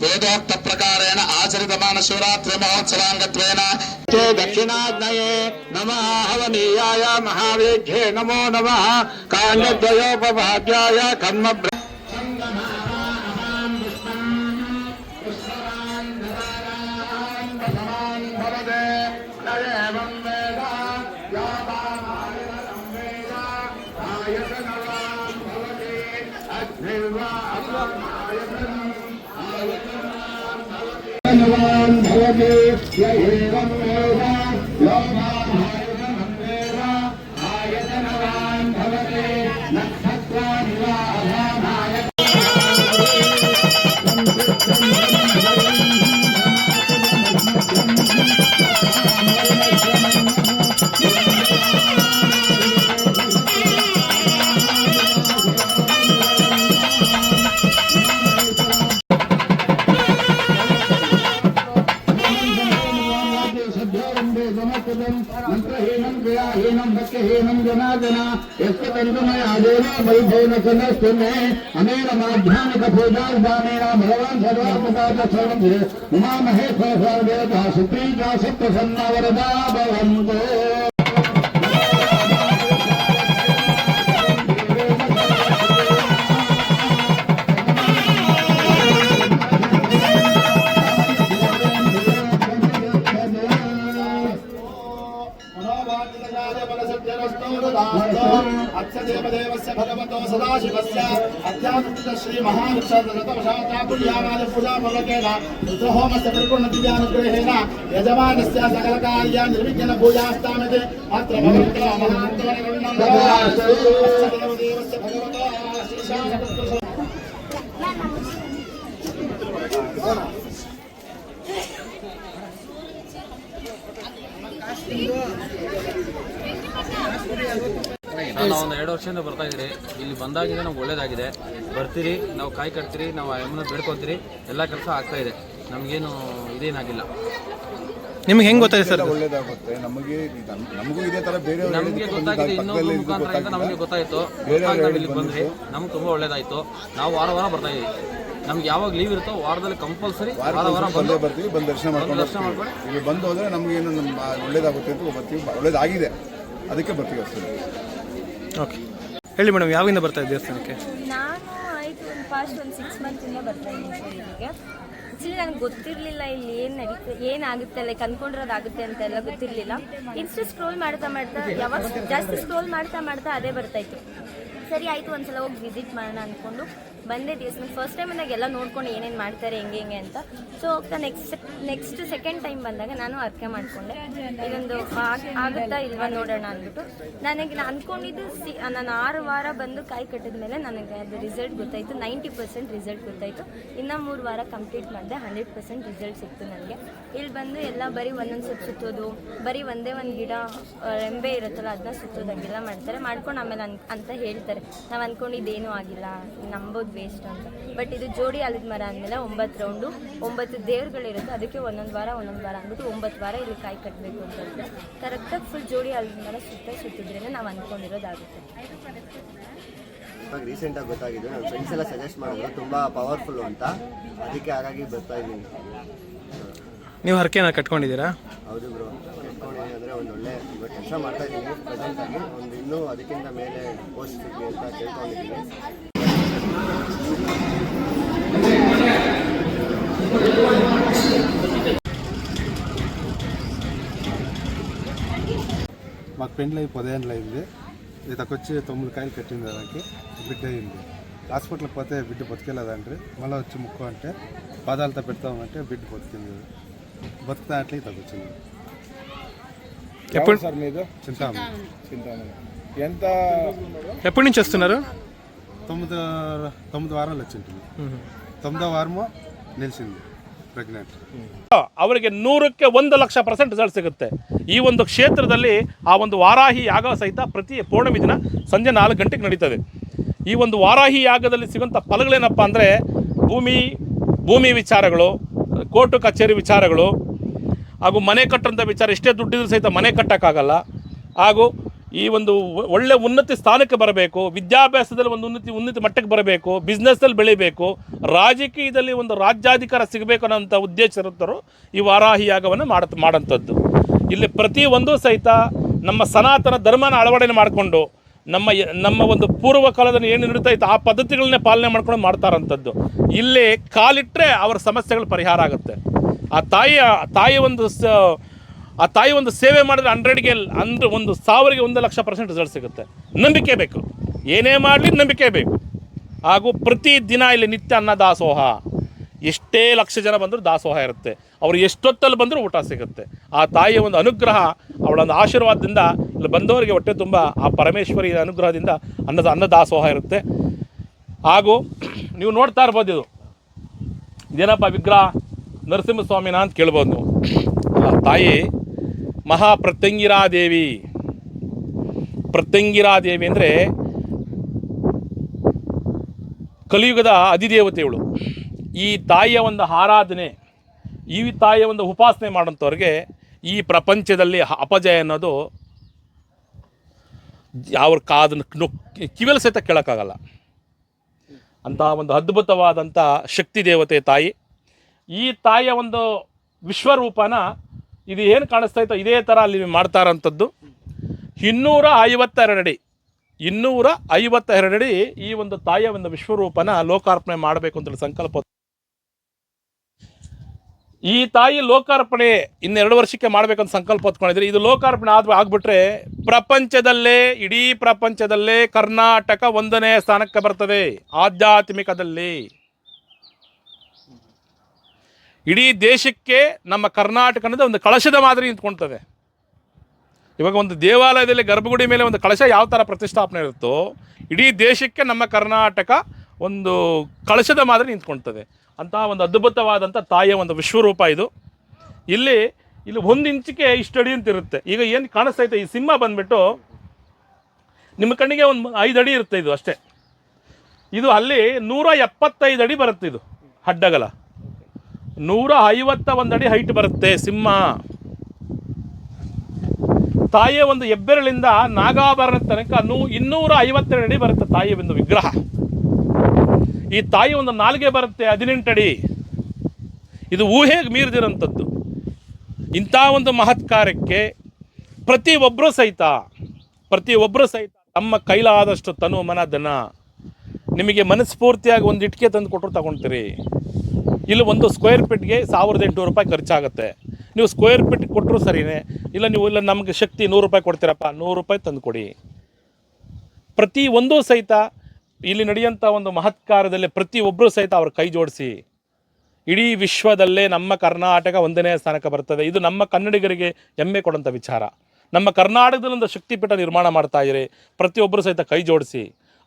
వేదోక్త ప్రకారేణ ఆచరితమాన శివరాత్రి మహోత్సవాంగత్వేన దక్షిణాగ్నయే నమ హవనీయాయ మహావేద్యే నమో నమ కాండద్వయోపభాగ్యాయ కర్మ భవదే भवति य एवं वेद వైభవనకునే అనేన మాధ్యానిక పూజాదానేన భగవాన్ సర్వాత్మకాచరణే ఉమామహేశ్వర సుప్రీకాశ ప్రసన్న వరదా భవంతో अक्षदेवदेवस्य भगवतो सदाशिवस्य अध्यात्मिक श्री महाविश्वतमशातापुर्यामाय पूजापूर्वकेन रुद्रहोमस्य परिपूर्णदिव्यानुग्रहेण यजमानस्य सकलकार्या निर्विघ्न पूजास्तामिति अत्र भगवतो महान्तवनगण्णं अक्षदेवदेवस्य भगवतो श्रीशासपुत्र ನಾನು ಒಂದು ಎರಡು ವರ್ಷದಿಂದ ಬರ್ತಾ ಇದ್ದೀರಿ ಇಲ್ಲಿ ಬಂದಾಗಿದೆ ನಮ್ಗೆ ಒಳ್ಳೇದಾಗಿದೆ. ಬರ್ತೀರಿ ನಾವು ಕಾಯಿ ಕಟ್ತೀರಿ ನಾವು ಅಮ್ಮನ ಬೇಡ್ಕೊತೀರಿ ಎಲ್ಲ ಕೆಲಸ ಆಗ್ತಾ ಇದೆ. ನಮಗೇನು ಇದೇನಾಗಿಲ್ಲ. ನಿಮ್ಗೆ ಹೆಂಗ್ ಗೊತ್ತಾಯ್ತು ಸರ್ ಒಳ್ಳೇದಾಗುತ್ತೆ. ನಮಗೆ ಇದು- ನಮಗೂ ಇದೇ ತರ ಬೇರೆ ನಮಗೆ ಗೊತ್ತಾಗಿದೆ ಮುಖಾಂತರದಿಂದ ನಮಗೆ ಗೊತ್ತಾಯಿತು. ನಾವು ಇಲ್ಲಿಗೆ ಬಂದ್ರಿ. ನಮ್ಗೆ ತುಂಬಾ ಒಳ್ಳೇದಾಯ್ತು. ನಾವು ವಾರ ವಾರ ಬರ್ತಾ ಇದೀವಿ ನಮ್ಗೆ ಯಾವಾಗ ಲೀವ್ ಇರುತ್ತೋ ವಾರದಲ್ಲಿ ಕಂಪಲ್ಸರಿ ವಾರ ವಾರ ಬಂದು ಬರ್ತೀವಿ ಬಂದು ದರ್ಶನ ಮಾಡ್ಕೊಂಡು ದರ್ಶನ ಮಾಡ್ಕೊಂಡು ಇಲ್ಲಿ ಬಂದು ಹೋದ್ರೆ ನಮ್ಗೆ ನಮ್ಮ ಒಳ್ಳೇದಾಗುತ್ತೆ ಅಂತ ಬರ್ತೀವಿ ಒಳ್ಳೇದಾಗಿದೆ. ಅದಕ್ಕೆ ಬರ್ತೀವಿ ಅಷ್ಟೇ. ಓಕೆ. ಹೇಳಿ ಮೇಡಮ್ ಯಾವಾಗಿಂದ ಬರ್ತಾ ಇದ್ದೀವಿ ದೇವಸ್ಥಾನಕ್ಕೆ? ನಾನು ಆಯಿತು ಒಂದು ಫಾಸ್ಟ್ ಒಂದು ಸಿಕ್ಸ್ ಮಂತಿಂದ ಬರ್ತಾ ಇದ್ದೀನಿ ಸರ್ ಇಲ್ಲಿಗೆ ಆ್ಯಕ್ಚುಲಿ ನನಗೆ ಗೊತ್ತಿರಲಿಲ್ಲ ಇಲ್ಲಿ ಏನು ನಡೀತು ಏನಾಗುತ್ತೆ ಲೈಕ್ ಅಂದ್ಕೊಂಡಿರೋದಾಗುತ್ತೆ ಅಂತ ಎಲ್ಲ ಗೊತ್ತಿರಲಿಲ್ಲ. ಇನ್ಸ್ಟಾ ಸ್ಕ್ರೋಲ್ ಮಾಡ್ತಾ ಮಾಡ್ತಾ ಯಾವಾಗ ಜಾಸ್ತಿ ಸ್ಕ್ರೋಲ್ ಮಾಡ್ತಾ ಮಾಡ್ತಾ ಅದೇ ಬರ್ತಾಯಿತ್ತು ಸರಿ ಆಯಿತು, ಒಂದ್ಸಲ ಹೋಗಿ ವಿಸಿಟ್ ಮಾಡೋಣ ಅಂದ್ಕೊಂಡು ಬಂದೆ ದಿವಸ ಫಸ್ಟ್ ಟೈಮ್ ಬಂದಾಗ ಎಲ್ಲ ನೋಡ್ಕೊಂಡು ಏನೇನು ಮಾಡ್ತಾರೆ, ಹೆಂಗೆ ಹೆಂಗೆ ಅಂತ. ಸೊ ಹೋಗ್ತಾ ನೆಕ್ಸ್ಟ್ ನೆಕ್ಸ್ಟ್ ಸೆಕೆಂಡ್ ಟೈಮ್ ಬಂದಾಗ ನಾನು ಅರ್ಕೆ ಮಾಡಿಕೊಂಡೆ. ಇದೊಂದು ಆಗ್- ಆಗುತ್ತಾ ಇಲ್ವಾ ನೋಡೋಣ ಅಂದ್ಬಿಟ್ಟು. ನನಗೆ ನಾನು ಅಂದ್ಕೊಂಡಿದ್ದು ಸಿ ನಾನು ಆರು ವಾರ ಬಂದು ಕಾಯಿ ಕಟ್ಟಿದ ಮೇಲೆ ನನಗೆ ಅದು ರಿಸಲ್ಟ್ ಗೊತ್ತಾಯಿತು. ನೈಂಟಿ ಪರ್ಸೆಂಟ್ ರಿಸಲ್ಟ್ ಗೊತ್ತಾಯಿತು. ಇನ್ನೂ ಮೂರು ವಾರ ಕಂಪ್ಲೀಟ್ ಮಾಡಿದೆ ಹಂಡ್ರೆಡ್ ಪರ್ಸೆಂಟ್ ರಿಸಲ್ಟ್ ಸಿಕ್ತು ನನಗೆ. ಇಲ್ಲಿ ಬಂದು ಎಲ್ಲ ಬರೀ ಒಂದೊಂದು ಸ್ವಲ್ಪ ಸುತ್ತೋದು, ಬರೀ ಒಂದೇ ಒಂದು ಗಿಡ ರೆಂಬೆ ಇರುತ್ತಲ್ಲ ಅದನ್ನ ಸುತ್ತೋದಂಗೆಲ್ಲ ಮಾಡ್ತಾರೆ. ಮಾಡ್ಕೊಂಡು ಆಮೇಲೆ ಅಂತ ಹೇಳ್ತಾರೆ. ನಾವು ಅಂದ್ಕೊಂಡಿದ್ದೇನೂ ಆಗಿಲ್ಲ. ನಂಬೋದು ವೇಸ್ಟ್ ಅಂತ. ಬಟ್ ಇದು ಜೋಡಿ ಆಲದ ಮರ ಅಂದಮೇಲೆ ಒಂಬತ್ತು ರೌಂಡು ಒಂಬತ್ತು ದೇವ್ರುಗಳಿರುತ್ತೆ. ಅದಕ್ಕೆ ಒಂದೊಂದು ವಾರ ಒಂದೊಂದು ವಾರ ಅಂದ್ಬಿಟ್ಟು ಒಂಬತ್ತು ವಾರ ಇಲ್ಲಿ ಕಾಯಿ ಕಟ್ಟಬೇಕು ಅಂತ ಹೇಳಿದ್ರೆ ಕರೆಕ್ಟಾಗಿ ಫುಲ್ ಜೋಡಿ ಆಲದ ಮರ ಸುತ್ತ ಸುತ್ತಿದ್ರೇ ನಾವು ಅಂದ್ಕೊಂಡಿರೋದಾಗುತ್ತೆ ಇವಾಗ ರೀಸೆಂಟಾಗಿ ಗೊತ್ತಾಗಿದೆ. ನನ್ನ ಫ್ರೆಂಡ್ಸ್ ಎಲ್ಲ ಸಜೆಸ್ಟ್ ಮಾಡಿದ್ರು. ತುಂಬ ಪವರ್ಫುಲ್ ಅಂತ. ಅದಕ್ಕೆ ಹಾಗಾಗಿ ಬರ್ತಾ ಇದ್ದೀನಿ. ನೀವು ಹರಕೆನ ಕಟ್ಕೊಂಡಿದ್ದೀರಾ? ಹೌದು ಬ್ರೋ ಕೆಟ್ಕೊಂಡಿದ್ದೀನಿ ಅಂದರೆ ಒಂದು ಒಳ್ಳೆ ಇವಾಗ ಕೆಲಸ ಮಾಡ್ತಾ ಇದ್ದೀನಿ ಪ್ರೆಸೆಂಟಾಗಿ ಒಂದು ಇನ್ನೂ ಅದಕ್ಕಿಂತ ಮೇಲೆ ಪೋಸ್ಟ್ ಸಿಗಲಿ ಅಂತ ಕೇಳ್ಕೊಂಡಿದ್ದೀನಿ మాకు పెండ్లు అయి పదేళ్ళు అయింది ఇతకు వచ్చి తొమ్మిది కాయలు కట్టింది దానికి బిడ్డ అయింది హాస్పిటల్కి పోతే బిడ్డ బతికేలేదండ్రి మళ్ళీ వచ్చి ముక్కు అంటే పాదాలతో పెడతామంటే బిడ్డ బతికింది బతుకుతా అట్లే ఇతకు వచ్చింది ఎప్పుడు సార్ మీద చింతామణి చింతామణి ఎంత ఎప్పటి నుంచి వస్తున్నారు తొమ్మిది తొమ్మిది వారాలు వచ్చింటుంది తొమ్మిదో వారము నిలిచింది ప్రెగ్నెంట్ ಅವರಿಗೆ ನೂರಕ್ಕೆ ಒಂದು ಲಕ್ಷ ಪರ್ಸೆಂಟ್ ರಿಸಲ್ಟ್ ಸಿಗುತ್ತೆ ಈ ಒಂದು ಕ್ಷೇತ್ರದಲ್ಲಿ ಆ ಒಂದು ವಾರಾಹಿ ಯಾಗ ಸಹಿತ ಪ್ರತಿ ಪೌರ್ಣಮಿ ದಿನ ಸಂಜೆ ನಾಲ್ಕು ಗಂಟೆಗೆ ನಡೀತದೆ ಈ ಒಂದು ವಾರಾಹಿ ಯಾಗದಲ್ಲಿ ಸಿಗುವಂಥ ಫಲಗಳೇನಪ್ಪ ಅಂದರೆ ಭೂಮಿ ಭೂಮಿ ವಿಚಾರಗಳು ಕೋರ್ಟು ಕಚೇರಿ ವಿಚಾರಗಳು ಹಾಗೂ ಮನೆ ಕಟ್ಟಂಥ ವಿಚಾರ, ಎಷ್ಟೇ ದುಡ್ಡಿದ್ರು ಸಹಿತ ಮನೆ ಕಟ್ಟೋಕ್ಕಾಗಲ್ಲ. ಹಾಗೂ ಈ ಒಂದು ಒಳ್ಳೆ ಉನ್ನತಿ ಸ್ಥಾನಕ್ಕೆ ಬರಬೇಕು, ವಿದ್ಯಾಭ್ಯಾಸದಲ್ಲಿ ಒಂದು ಉನ್ನತಿ ಉನ್ನತಿ ಮಟ್ಟಕ್ಕೆ ಬರಬೇಕು ಬಿಸ್ನೆಸ್ಸಲ್ಲಿ ಬೆಳಿಬೇಕು, ರಾಜಕೀಯದಲ್ಲಿ ಒಂದು ರಾಜ್ಯಾಧಿಕಾರ ಸಿಗಬೇಕು ಅನ್ನೋಂಥ ಉದ್ದೇಶ ಇರುತ್ತರು ಈ ವಾರಾಹಿ ಯಾಗವನ್ನು ಮಾಡ ಮಾಡೋಂಥದ್ದು ಇಲ್ಲಿ ಪ್ರತಿಯೊಂದು ಸಹಿತ ನಮ್ಮ ಸನಾತನ ಧರ್ಮನ ಅಳವಡನೆ ಮಾಡಿಕೊಂಡು, ನಮ್ಮ ನಮ್ಮ ಒಂದು ಪೂರ್ವ ಕಾಲದಲ್ಲಿ ಏನು ಇತ್ತು ಆ ಪದ್ಧತಿಗಳನ್ನೇ ಪಾಲನೆ ಮಾಡ್ಕೊಂಡು ಮಾಡ್ತಾರಂಥದ್ದು ಇಲ್ಲಿ ಕಾಲಿಟ್ಟರೆ ಅವರ ಸಮಸ್ಯೆಗಳು ಪರಿಹಾರ ಆಗುತ್ತೆ. ಆ ತಾಯಿಯ, ತಾಯಿ ಒಂದು ಆ ತಾಯಿ ಒಂದು ಸೇವೆ ಮಾಡಿದ್ರೆ ಹಂಡ್ರೆಡ್ಗೆ ಅಂದ್ರೆ ಒಂದು ಸಾವಿರಗೆ ಒಂದು ಲಕ್ಷ ಪರ್ಸೆಂಟ್ ರಿಸಲ್ಟ್ ಸಿಗುತ್ತೆ. ನಂಬಿಕೆ ಬೇಕು. ಏನೇ ಮಾಡಲಿ ನಂಬಿಕೆ ಬೇಕು. ಹಾಗೂ ಪ್ರತಿ ದಿನ ಇಲ್ಲಿ ನಿತ್ಯ ಅನ್ನ ದಾಸೋಹ. ಎಷ್ಟೇ ಲಕ್ಷ ಜನ ಬಂದರೂ ದಾಸೋಹ ಇರುತ್ತೆ. ಅವರು ಎಷ್ಟೊತ್ತಲ್ಲಿ ಬಂದರೂ ಊಟ ಸಿಗುತ್ತೆ. ಆ ತಾಯಿಯ ಒಂದು ಅನುಗ್ರಹ ಅವಳ ಒಂದು ಆಶೀರ್ವಾದದಿಂದ ಇಲ್ಲಿ ಬಂದವರಿಗೆ ಹೊಟ್ಟೆ ತುಂಬ, ಆ ಪರಮೇಶ್ವರಿಯ ಅನುಗ್ರಹದಿಂದ ಅನ್ನದ, ಅನ್ನ ದಾಸೋಹ ಇರುತ್ತೆ. ಹಾಗೂ ನೀವು ನೋಡ್ತಾ ಇರ್ಬೋದು ಇದು. ಇದೇನಪ್ಪ ವಿಗ್ರಹ? ನರಸಿಂಹಸ್ವಾಮಿನ ಅಂತ ಕೇಳ್ಬೋದು ಅಲ್ಲ, ತಾಯಿ, ಮಹಾಪ್ರತ್ಯಂಗಿರಾದೇವಿ. ಪ್ರತ್ಯಂಗಿರಾದೇವಿ ಅಂದರೆ ಕಲಿಯುಗದ ಅಧಿದೇವತೆಗಳು. ಈ ತಾಯಿಯ ಒಂದು ಆರಾಧನೆ, ಈ ತಾಯಿಯ ಒಂದು ಉಪಾಸನೆ ಮಾಡೋಂಥವ್ರಿಗೆ ಈ ಪ್ರಪಂಚದಲ್ಲಿ ಅಪಜಯ ಅನ್ನೋದು ಅವ್ರ ಕಾದನ್ನು ಕಿವಿಯಲ್ಲಿ ಸಹಿತ ಕೇಳೋಕ್ಕಾಗಲ್ಲ. ಅಂತಹ ಒಂದು ಅದ್ಭುತವಾದಂಥ ಶಕ್ತಿ ದೇವತೆ ತಾಯಿ. ಈ ತಾಯಿಯ ಒಂದು ವಿಶ್ವರೂಪನ ಇದು ಏನು ಕಾಣಿಸ್ತಾ ಇತ್ತು ಇದೇ ಥರ ಅಲ್ಲಿ ಮಾಡ್ತಾರಂಥದ್ದು. ಇನ್ನೂರ ಐವತ್ತೆರಡಡಿ ಇನ್ನೂರ ಐವತ್ತೆರಡಡಿ ಅಡಿ ಈ ಒಂದು ತಾಯಿಯ ಒಂದು ವಿಶ್ವರೂಪನ ಲೋಕಾರ್ಪಣೆ ಮಾಡಬೇಕು ಅಂತೇಳಿ ಸಂಕಲ್ಪ ಈ ತಾಯಿ ಲೋಕಾರ್ಪಣೆ ಇನ್ನೆರಡು ವರ್ಷಕ್ಕೆ ಮಾಡಬೇಕಂತ ಸಂಕಲ್ಪ ಹೊತ್ಕೊಂಡಿದ್ರೆ ಇದು ಲೋಕಾರ್ಪಣೆ ಆದ ಆಗ್ಬಿಟ್ರೆ ಪ್ರಪಂಚದಲ್ಲೇ, ಇಡೀ ಪ್ರಪಂಚದಲ್ಲೇ ಕರ್ನಾಟಕ ಒಂದನೇ ಸ್ಥಾನಕ್ಕೆ ಬರ್ತದೆ ಆಧ್ಯಾತ್ಮಿಕದಲ್ಲಿ. ಇಡೀ ದೇಶಕ್ಕೆ ನಮ್ಮ ಕರ್ನಾಟಕ ಅನ್ನೋದು ಒಂದು ಕಳಶದ ಮಾದರಿ ನಿಂತ್ಕೊಳ್ತದೆ. ಇವಾಗ ಒಂದು ದೇವಾಲಯದಲ್ಲಿ ಗರ್ಭಗುಡಿ ಮೇಲೆ ಒಂದು ಕಳಶ ಯಾವ ಥರ ಪ್ರತಿಷ್ಠಾಪನೆ ಇರುತ್ತೋ, ಇಡೀ ದೇಶಕ್ಕೆ ನಮ್ಮ ಕರ್ನಾಟಕ ಒಂದು ಕಳಶದ ಮಾದರಿ ನಿಂತ್ಕೊಳ್ತದೆ. ಅಂತಹ ಒಂದು ಅದ್ಭುತವಾದಂಥ ತಾಯಿಯ ಒಂದು ವಿಶ್ವರೂಪ ಇದು. ಇಲ್ಲಿ ಇಲ್ಲಿ ಒಂದು ಇಂಚಿಗೆ ಇಷ್ಟು ಅಡಿ ಅಂತ ಇರುತ್ತೆ. ಈಗ ಏನು ಕಾಣಿಸ್ತಾ ಈ ಸಿಂಹ ಬಂದ್ಬಿಟ್ಟು ನಿಮ್ಮ ಕಣ್ಣಿಗೆ ಒಂದು ಐದು ಅಡಿ ಇರುತ್ತೆ ಇದು ಅಷ್ಟೇ. ಇದು ಅಲ್ಲಿ ನೂರ ಎಪ್ಪತ್ತೈದು ಅಡಿ ಬರುತ್ತೆ ಇದು ಅಡ್ಡಗಲ ನೂರ ಐವತ್ತ ಒಂದು ಅಡಿ ಹೈಟ್ ಬರುತ್ತೆ ಸಿಂಹ. ತಾಯಿಯ ಒಂದು ಹೆಬ್ಬೆರಳಿಂದ ನಾಗಾಭರಣ ತನಕ ನೂ ಇನ್ನೂರ ಐವತ್ತೆರಡು ಅಡಿ ಬರುತ್ತೆ ತಾಯಿಯ ಒಂದು ವಿಗ್ರಹ. ಈ ತಾಯಿ ಒಂದು ನಾಲ್ಗೆ ಬರುತ್ತೆ ಹದಿನೆಂಟು ಅಡಿ ಇದು ಊಹೆಗೆ ಮೀರಿದಿರೋಂಥದ್ದು ಇಂಥ ಒಂದು ಮಹತ್ ಕಾರ್ಯಕ್ಕೆ ಪ್ರತಿ ಒಬ್ಬರು ಸಹಿತ ಪ್ರತಿ ಒಬ್ಬರು ಸಹಿತ ತಮ್ಮ ಕೈಲಾದಷ್ಟು ತನು ಮನ ಧನ. ನಿಮಗೆ ಮನಸ್ಫೂರ್ತಿಯಾಗಿ ಒಂದು ಇಟ್ಕೆ ತಂದು ಕೊಟ್ಟರು ತಗೊಳ್ತೀರಿ ಇಲ್ಲಿ ಒಂದು ಸ್ಕ್ವೇರ್ ಫೀಟ್ಗೆ ಸಾವಿರದ ಎಂಟುನೂರು ರೂಪಾಯಿ ಖರ್ಚಾಗುತ್ತೆ. ನೀವು ಸ್ಕ್ವೇರ್ ಫೀಟ್ ಕೊಟ್ಟರು ಸರಿನೇ. ಇಲ್ಲ ನೀವು ಇಲ್ಲ ನಮಗೆ ಶಕ್ತಿ ನೂರು ರೂಪಾಯಿ ಕೊಡ್ತೀರಪ್ಪ, ನೂರು ರೂಪಾಯಿ ತಂದು ಕೊಡಿ. ಪ್ರತಿ ಒಂದು ಸಹಿತ ಇಲ್ಲಿ ನಡೆಯುವಂಥ ಒಂದು ಮಹತ್ಕಾರದಲ್ಲಿ ಒಬ್ಬರು ಸಹಿತ ಅವ್ರ ಕೈ ಜೋಡಿಸಿ. ಇಡೀ ವಿಶ್ವದಲ್ಲೇ ನಮ್ಮ ಕರ್ನಾಟಕ ಒಂದನೇ ಸ್ಥಾನಕ್ಕೆ ಬರ್ತದೆ. ಇದು ನಮ್ಮ ಕನ್ನಡಿಗರಿಗೆ ಹೆಮ್ಮೆ ಕೊಡೋಂಥ ವಿಚಾರ. ನಮ್ಮ ಕರ್ನಾಟಕದಲ್ಲಿ ಒಂದು ಶಕ್ತಿಪೀಠ ನಿರ್ಮಾಣ ಮಾಡ್ತಾ ಇದ್ದೀರಿ ಪ್ರತಿಯೊಬ್ಬರು ಸಹಿತ ಕೈ ಜೋಡಿಸಿ.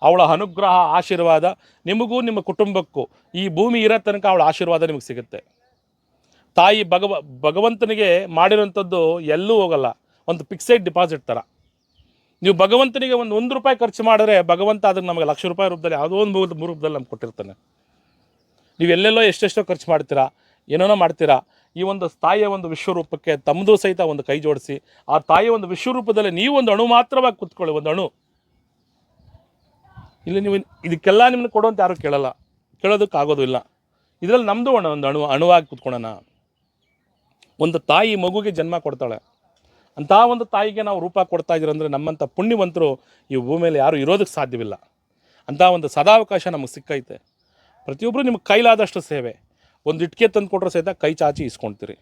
ಅವಳ ಅನುಗ್ರಹ, ಆಶೀರ್ವಾದ ನಿಮಗೂ ನಿಮ್ಮ ಕುಟುಂಬಕ್ಕೂ ಈ ಭೂಮಿ ಇರೋ ತನಕ ಅವಳ ಆಶೀರ್ವಾದ ನಿಮಗೆ ಸಿಗುತ್ತೆ. ತಾಯಿ ಭಗವ, ಭಗವಂತನಿಗೆ ಮಾಡಿರೋಂಥದ್ದು ಎಲ್ಲೂ ಹೋಗಲ್ಲ. ಒಂದು ಫಿಕ್ಸೆಡ್ ಡಿಪಾಸಿಟ್ ಥರ. ನೀವು ಭಗವಂತನಿಗೆ ಒಂದು ಒಂದು ರೂಪಾಯಿ ಖರ್ಚು ಮಾಡಿದ್ರೆ ಭಗವಂತ ಅದಕ್ಕೆ ನಮಗೆ ಲಕ್ಷ ರೂಪಾಯಿ ರೂಪದಲ್ಲಿ ಯಾವುದೋ ಒಂದು ಮೂರು ರೂಪದಲ್ಲಿ ನಮ್ಗೆ ಕೊಟ್ಟಿರ್ತಾನೆ. ನೀವು ಎಲ್ಲೆಲ್ಲೋ ಎಷ್ಟೆಷ್ಟೋ ಖರ್ಚು ಮಾಡ್ತೀರಾ, ಏನೇನೋ ಮಾಡ್ತೀರಾ, ಈ ಒಂದು ತಾಯಿಯ ಒಂದು ವಿಶ್ವರೂಪಕ್ಕೆ ತಮ್ಮದು ಸಹಿತ ಒಂದು ಕೈ ಜೋಡಿಸಿ, ಆ ತಾಯಿಯ ಒಂದು ವಿಶ್ವರೂಪದಲ್ಲಿ ನೀವು ಒಂದು ಅಣು ಮಾತ್ರವಾಗಿ ಕೂತ್ಕೊಳ್ಳಿ, ಒಂದು ಅಣು. ಇಲ್ಲಿ ನೀವು ಇದಕ್ಕೆಲ್ಲ ನಿಮ್ಮನ್ನು ಕೊಡುವಂತ ಯಾರು ಕೇಳಲ್ಲ. ಕೇಳೋದಕ್ಕೆ ಆಗೋದು ಇಲ್ಲ. ಇದರಲ್ಲಿ ನಮ್ಮದು ಅಣ್ಣ, ಒಂದು ಅಣು, ಅಣುವಾಗಿ ಕೂತ್ಕೊಳ್ಳೋಣ ಒಂದು ತಾಯಿ ಮಗುಗೆ ಜನ್ಮ ಕೊಡ್ತಾಳೆ. ಅಂತಹ ಒಂದು ತಾಯಿಗೆ ನಾವು ರೂಪ ಕೊಡ್ತಾ ಇದ್ದೀರ ಅಂದರೆ ನಮ್ಮಂಥ ಪುಣ್ಯವಂತರು ಈ ಭೂಮಿಯಲ್ಲಿ ಯಾರೂ ಇರೋದಕ್ಕೆ ಸಾಧ್ಯವಿಲ್ಲ. ಅಂತಹ ಒಂದು ಸದಾವಕಾಶ ನಮಗೆ ಸಿಕ್ಕೈತೆ. ಪ್ರತಿಯೊಬ್ಬರು ನಿಮ್ಗೆ ಕೈಲಾದಷ್ಟು ಸೇವೆ. ಒಂದು ಇಟ್ಕೆ ತಂದು ಕೊಟ್ಟರೆ ಸಹಿತ ಕೈ ಚಾಚಿ ಇಸ್ಕೊಳ್ತೀರಿ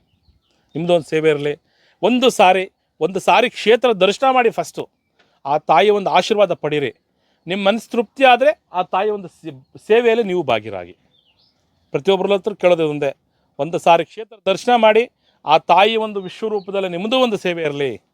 ನಿಮ್ಮದು ಒಂದು ಸೇವೆ ಇರಲಿ. ಒಂದು ಸಾರಿ ಒಂದು ಸಾರಿ ಕ್ಷೇತ್ರ ದರ್ಶನ ಮಾಡಿ ಫಸ್ಟು ಆ ತಾಯಿಯ ಒಂದು ಆಶೀರ್ವಾದ ಪಡೀರಿ. ನಿಮ್ಮ ಮನಸ್ಸು ತೃಪ್ತಿ ಆದರೆ ಆ ತಾಯಿಯ ಒಂದು ಸೇವೆಯಲ್ಲಿ ನೀವು ಭಾಗಿರಾಗಿ. ಪ್ರತಿಯೊಬ್ಬರ ಹತ್ರ ಕೇಳೋದು ಒಂದೇ. ಒಂದು ಸಾರಿ ಕ್ಷೇತ್ರ ದರ್ಶನ ಮಾಡಿ, ಆ ತಾಯಿ ಒಂದು ವಿಶ್ವರೂಪದಲ್ಲಿ ನಿಮ್ಮದು ಒಂದು ಸೇವೆ ಇರಲಿ.